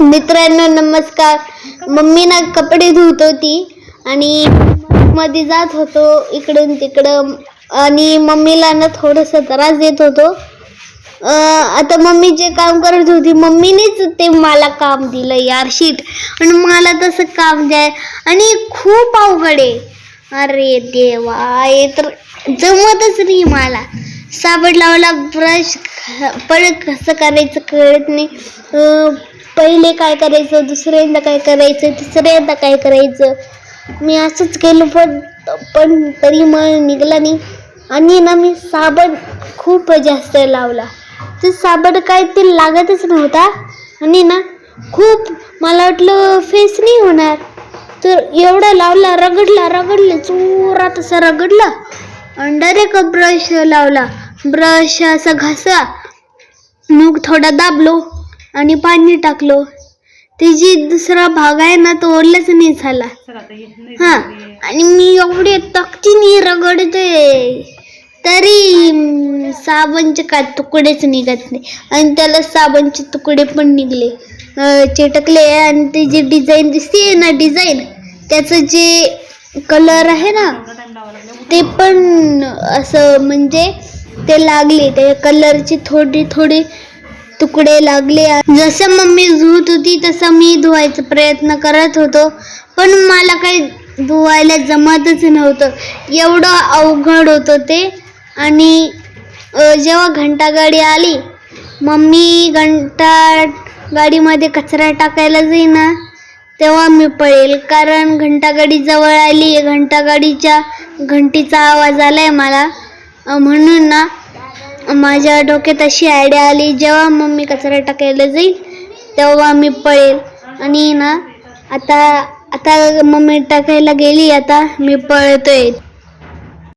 मित्रांनो नमस्कार. मम्मी ना कपडे धुत होती आणि मध्ये जात होतो इकडून तिकडं आणि मम्मीला ना थोडस त्रास देत होतो. आता मम्मी जे काम करत होती मम्मीनेच ते मला काम दिलं यार शीट आणि मला तसं काम द्याय आणि खूप अवघड आहे. अरे देवा हे तर जमतच नाही मला. साबण लावला ब्रश परत कसं करायचं कळत नाही. पहिले काय करायचं दुसऱ्यांदा काय करायचं तिसऱ्यांदा काय करायचं? मी असंच केलं पण पण तरी मळ निघला नाही. आणि ना मी साबण खूप जास्त लावला. ते साबण काय ते लागतच नव्हता. आणि ना खूप मला वाटलं फेस नाही होणार. तर एवढा लावला रगडला रगडले चोरात असा रगडला. आणि डायरेक्ट ब्रश लावला. ब्रश असा घासा. मग थोडा दाबलो. आणि पाणी टाकलो. ते जी दुसरा भाग आहे ना तो ओरलाच नाही झाला. हा आणि मी एवढे ताकदीने रगडते. तरी साबणचे काय तुकडेच निघत नाही. आणि त्याला साबणचे तुकडे पण निघले. अं, चिटकले. आणि ते जे डिझाईन दिसते ना डिझाईन त्याचं जे कलर आहे ना ते पण असं म्हणजे ते लागले. ते कलरचे थोडे थोडे तुकडे लागले. जसं मम्मी धुत होती तसं मी धुवायचा प्रयत्न करत होतो. पण मला काही धुवायला जमतच नव्हतं. एवढं अवघड होतं ते. आणि जेव्हा घंटागाडी आली मम्मी घंटा गाडीमध्ये कचरा टाकायला जाईना ना तेव्हा मी पळेल. कारण घंटागाडी जवळ आली घंटागाडीच्या घंटीचा आवाज आलाय मला. म्हणून ना माझ्या डोक्यात अशी आयडिया आली जेव्हा मम्मी कचरा टाकायला जाईल तेव्हा मी पळेल. आणि ना आता आता मम्मी टाकायला गेली आता मी पळतोय.